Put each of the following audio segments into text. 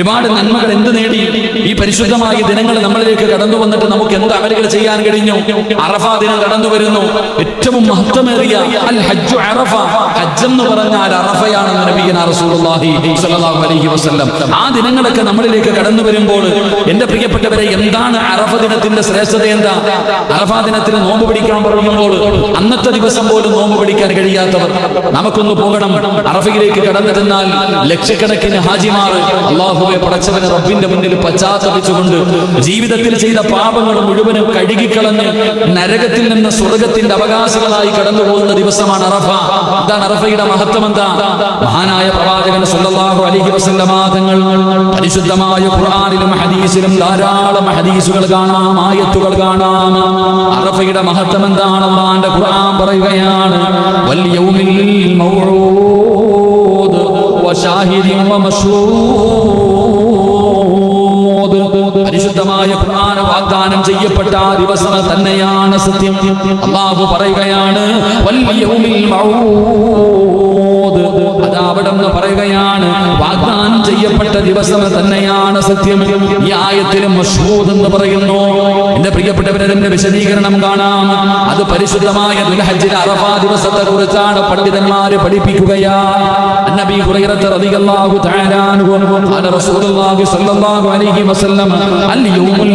ഒരുപാട് നന്മകൾ എന്ത് നേടി? ഈ പരിശുദ്ധമായ ദിനങ്ങൾ നമ്മളിലേക്ക് കടന്നു വന്നിട്ട് നമുക്ക് എന്ത് അമലുകൾ ചെയ്യാൻ കഴിഞ്ഞു? അറഫ ദിനം കടന്നു വരുന്നു. ഏറ്റവും മഹത്വമേറിയ അൽ ഹജ്ജു അറഫ. ഹജ്ജ് എന്ന് പറഞ്ഞാൽ അറഫയാണെന്ന് ആ ദിനങ്ങളൊക്കെ നമ്മളിലേക്ക് കടന്നു വരുമ്പോൾ എന്റെ പ്രിയപ്പെട്ടവരെ എന്താണ് അറഫ ദിനത്തിന്റെ ശ്രേഷ്ഠത എന്താ? അറഫ ദിനത്തിന് നോമ്പ് പിടിക്കാൻ പറയുമ്പോൾ അന്നത്തെ ദിവസം പോലും നോമ്പ് പിടിക്കാൻ കഴിയാത്തവർ നമുക്കൊന്ന് പോകണം. അറഫയിലേക്ക് കടന്നു തന്നാൽ ലക്ഷക്കണക്കിന് ഹാജിമാർ അള്ളാഹുവെ പടച്ചവന് റബ്ബിന്റെ മുന്നിൽ പശ്ചാത്തപിച്ചുകൊണ്ട് ജീവിതത്തിൽ ചെയ്ത പാപങ്ങൾ മുഴുവനും കഴുകിക്കളഞ്ഞ് നരകത്തിൽ നിന്ന് സ്വർഗത്തിന്റെ അവകാശങ്ങളായി കടന്നു പോകുന്ന ദിവസമാണ് അറഫ. എന്താണ് അറഫയുടെ മഹത്വം എന്താ? മഹാനായ പ്രവാചകൻ സല്ലല്ലാഹു അലൈഹി വസല്ലമ തങ്ങൾ പരിശുദ്ധമായ ഖുർആനിലും ഹദീസിലും ധാരാളം ഹദീസുകൾ കാണാം ആയത്തുകൾ കാണാം. അറഫയുടെ മഹത്വം എന്താണ്? അള്ളാന്റെ ഖുർആൻ പറയുകയാണ് വൽ യൗമിൽ മൗഊദ് വശാഹിദിൻ വമശൂദ് പരിശുദ്ധമായ ഖുർആൻ വാഗ്ദാനം ചെയ്യപ്പെട്ട ആ ദിവസം തന്നെയാണ് സത്യം. അല്ലാഹു പറയുകയാണ് വൽ യൗമിൽ മൗഊദ് അതാ അവിടെ നിന്ന് പറയുകയാണ് വാഗ്ദാനം ചെയ്യപ്പെട്ട ദിവസം തന്നെയാണ് സത്യം ഈ ആയത്തിലും മഷൂദ് എന്ന് പറയുന്നു എന്റെ പ്രിയപ്പെട്ടവരെ വിശദീകരണം കാണാം അത് പരിശുദ്ധമായ ദുൽഹജ്ജിൽ അറഫാ ദിവസത്തെ കുറിച്ചാണ് പണ്ഡിതന്മാര് പഠിപ്പിക്കുകയാ നബി റസൂലുള്ളാഹി സ്വല്ലല്ലാഹു അലൈഹി വസല്ലം അൽ യൗമുൽ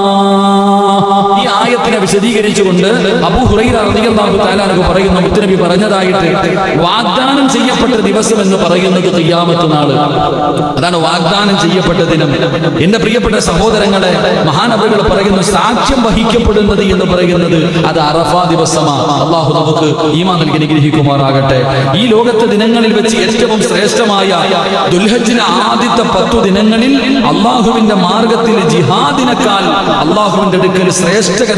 ആയത്തിനെ വിശദീകരിച്ചുകൊണ്ട് പറയുന്നു മുത്തനബി പറഞ്ഞതായിട്ട് വാഗ്ദാനം ചെയ്യപ്പെട്ട ദിവസം എന്ന് പറയുന്നത് ഖിയാമത്ത് നാൾ. അതാണ് വാഗ്ദാനം ചെയ്യപ്പെട്ട ദിനം. എന്റെ പ്രിയപ്പെട്ട സഹോദരങ്ങളെ മഹാനവകൾ പറയുന്നു സാക്ഷ്യം വഹിക്കപ്പെടുന്നത് എന്ന് പറയുന്നത് അത് അറഫ ദിവസമാണ് അള്ളാഹു നമുക്ക് ഈമാ നൽകി അനുഗ്രഹിക്കുമാറാകട്ടെ. ഈ ലോകത്തെ ദിനങ്ങളിൽ വെച്ച് ഏറ്റവും ശ്രേഷ്ഠമായ ദുൽഹജ്ജിന് ആദ്യത്തെ പത്തു ദിനങ്ങളിൽ അള്ളാഹുവിന്റെ മാർഗത്തിൽ ജിഹാദിനേക്കാൾ അള്ളാഹുവിന്റെ അടുക്കൽ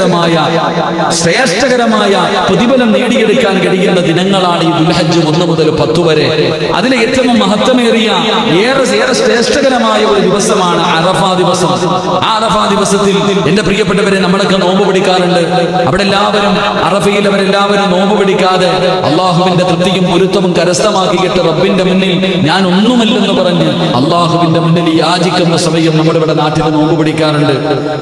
ശ്രേഷ്ഠകരമായ ശ്രേഷ്ഠകരമായ പ്രതിഫലം നേടിയെടുക്കാൻ കഴിയുന്ന ദിനങ്ങളാണ് ഈ ദുൽഹജ്ജ് ഒന്ന് മുതൽ പത്ത് വരെ. അതിലെ ഏറ്റവും മഹത്വമേറിയ ഏറെ ഏറെ ശ്രേഷ്ഠകരമായ ഒരു ദിവസമാണ് അറഫ ദിവസം. ആ അറഫ ദിവസത്തിൽ എന്റെ പ്രിയപ്പെട്ടവരെ നമ്മളൊക്കെ നോമ്പ് പിടിക്കാറുണ്ട്. അവിടെ എല്ലാവരും അറഫയിൽ അവരെല്ലാവരും നോമ്പ് പിടിക്കാതെ അള്ളാഹുവിന്റെ തൃപ്തിയും പൊരുത്തവും കരസ്ഥമാക്കിയിട്ട് റബ്ബിന്റെ മുന്നിൽ ഞാൻ ഒന്നുമല്ലെന്ന് പറഞ്ഞ് അള്ളാഹുവിന്റെ മുന്നിൽ യാചിക്കുന്ന സമയം നമ്മുടെ ഇവിടെ നാട്ടിൽ നോമ്പ് പിടിക്കാറുണ്ട്.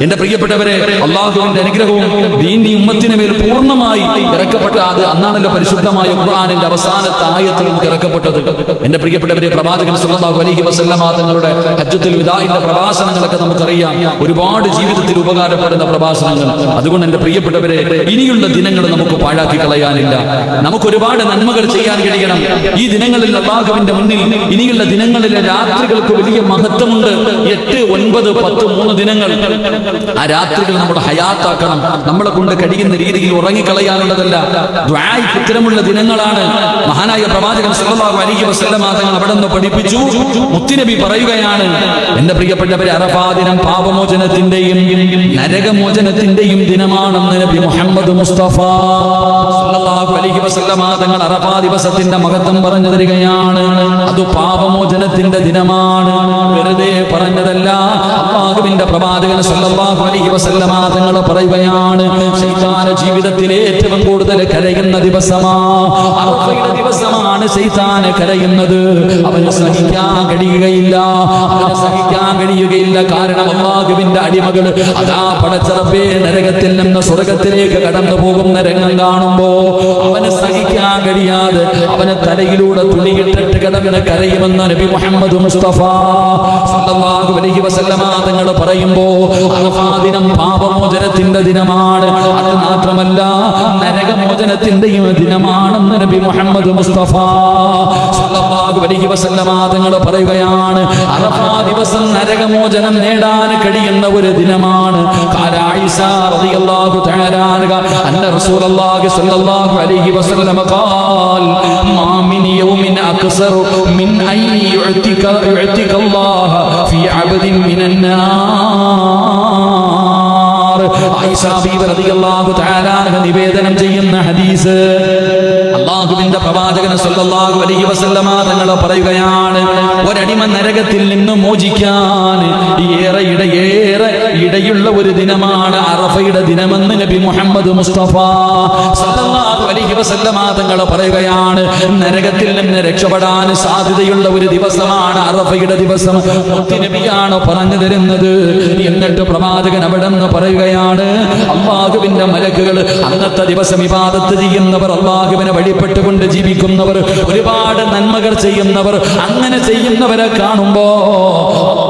എന്റെ പ്രിയപ്പെട്ടവരെ അള്ളാഹുവിന്റെ അനുഗ്രഹവും ഉമ്മത്തിന് മേൽ പൂർണമായി ഇറക്കപ്പെട്ട അത് അന്നാണല്ലോ പരിശുദ്ധമായ ഖുർആാനിന്റെ അവസാനത്തെ ആയത്തിൽ നമുക്ക് ഇറക്കപ്പെട്ടത് എന്റെ പ്രിയപ്പെട്ടവരെ പ്രവാചകൻ സല്ലല്ലാഹു അലൈഹി വസല്ലമ തങ്ങളുടെ ഹജ്ജത്തുൽ വിദാഇന്റെ പ്രഭാഷണങ്ങളൊക്കെ നമുക്കറിയാം. ഒരുപാട് ജീവിതത്തിൽ ഉപകാരപ്പെടുന്ന പ്രഭാഷണങ്ങൾ അതുകൊണ്ട് എന്റെ പ്രിയപ്പെട്ടവരെ ഇനിയുള്ള ദിനങ്ങൾ നമുക്ക് പാഴാക്കി കളയാനില്ല. നമുക്ക് ഒരുപാട് നന്മകൾ ചെയ്യാൻ കഴിയണം. ഈ ദിനങ്ങളിൽ അള്ളാഹുവിന്റെ മുന്നിൽ ഇനിയുള്ള ദിനങ്ങളിലെ രാത്രികൾക്ക് വലിയ മഹത്വമുണ്ട്. എട്ട് ഒൻപത് പത്ത് മൂന്ന് ദിനങ്ങൾ. ആ രാത്രികൾ നമ്മുടെ ഹയാത്താക്കണം. നമ്മളെ കൊണ്ട് കഴിയുന്ന രീതിയിൽ ഉറങ്ങിക്കളയാനുള്ളതല്ല. ഇത്തരമുള്ള ദിനങ്ങളാണ്. മഹാനായ പ്രവാചകൻ സല്ലല്ലാഹു അലൈഹി വസല്ലമ തങ്ങൾ അവിടെ നിന്ന് പഠിപ്പിച്ചു. മുത്തുനബി പറയുകയാണ് എന്റെ പ്രിയപ്പെട്ടവരെ അറഫാ ദിനം പാപമോചനത്തിന്റെയും നരകമോചനത്തിന്റെയും ദിനമാണെന്ന് നബി മുഹമ്മദ് മുസ്തഫ സല്ലല്ലാഹു അലൈഹി വസല്ലമ തങ്ങൾ അറഫാ ദിവസത്തിന്റെ മഹത്വം പറഞ്ഞു തരികയാണ്. അത് പാപമോചനത്തിന്റെ ദിനമാണ്. വെറുതെ പറഞ്ഞതല്ല അള്ളാഹുവിന്റെ പ്രവാചകൻ സല്ലല്ലാഹു അലൈഹി വസല്ലമ തങ്ങൾ പറയുകയാണ് ശൈത്താന ജീവിതത്തിൽ ഏറ്റവും കൂടുതൽ കരയുന്ന ദിവസമാ. അറഫയുടെ ദിവസമാണ് ശൈത്താന് കരയുന്നത്. അവന് സഹിക്കാൻ കഴിയുകയില്ല. സഹിക്കാൻ കഴിയുകയില്ല. കാരണം അള്ളാഹുവിന്റെ അടിമകൾ അതാ പടച്ചറപ്പേ നരകത്തിൽ നിന്ന് സ്വർഗത്തിലേക്ക് കടന്നു പോകുന്ന രംഗം കാണുമ്പോ അവന് സഹിക്കാൻ കഴിയാതെ അവനെ തലയിലൂടെ തുണിയിട്ടിട്ട് കിടന്ന് കരയുമെന്ന് നബി മുഹമ്മദ് മുസ്തഫ സല്ലല്ലാഹു അലൈഹി വസല്ലമ തങ്ങൾ പറയുമ്പോ അറഫാ ദിനം പാപമോചനത്തിന്റെ ദിനമാണ് അത് മാത്രമല്ല നരകമോചനത്തിന്റെയും ദിനമാണെന്ന് നബി മുഹമ്മദ് മുസ്തഫ സല്ലല്ലാഹു അലൈഹി വസല്ലമ തങ്ങൾ പറയുകയാണ് അറഫാ ദിവസം നരകമോചനം നേടാൻ കഴിയുന്ന ഒരു ദിനമാണ് ആയിഷ റളിയല്ലാഹു തആല അന്ന റസൂലുള്ളാഹി സ്വല്ലല്ലാഹു അലൈഹി വസല്ലം ഖാൽ മാ മിൻ യൗമിൻ അക്സർ മിൻ അൻ يعتك, യുഅതിക അല്ലാഹ ഫി അബ്ദിൻ മിനൻ നാർ. ആയിഷ ബീവി റളിയല്ലാഹു തആല അൻഹ നിവേദനം ചെയ്യുന്ന ഹദീസ് അള്ളാഹുവിന്റെ പ്രവാചകൻ സല്ലല്ലാഹു അലൈഹി വസല്ലമ തങ്ങൾ പറയുകയാണ് ഒരടിമ നരകത്തിൽ നിന്ന് മോചിക്കാൻ ഏറെ ഇടയേറെ ഇടയും വിലയുള്ള ഒരു ദിനമാണ് അറഫയുടെ ദിനമെന്ന് നബി മുഹമ്മദ് മുസ്തഫ അലൈഹി പറയുകയാണ്. നരകത്തിൽ നിന്ന് രക്ഷപ്പെടാൻ സാധ്യതയുള്ള ഒരു ദിവസമാണ് അറഫയുടെ ദിവസം. നബിയാണ് പറഞ്ഞു തരുന്നത്? എന്നിട്ട് പ്രവാചകൻ അവിടെ നിന്ന് പറയുകയാണ് അള്ളാഹുവിന്റെ മലക്കുകൾ അന്നത്തെ ദിവസം ഇബാദത്ത് ചെയ്യുന്നവർ അള്ളാഹുവിനെ വഴിപ്പെട്ടുകൊണ്ട് ജീവിക്കുന്നവർ ഒരുപാട് നന്മകൾ ചെയ്യുന്നവർ അങ്ങനെ ചെയ്യുന്നവരെ കാണുമ്പോ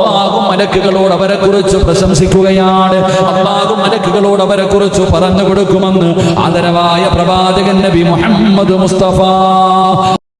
അള്ളാഹു മലക്കുകളോട് അവരെ കുറിച്ച് പ്രശംസിക്കുകയാണ്. അള്ളാഹു മലക്കുകളോട് അവരെ കുറിച്ച് പറഞ്ഞു കൊടുക്കുമെന്ന് ആദരവായ പ്രവാചകൻ നബി മുഹമ്മദ് മുസ്തഫ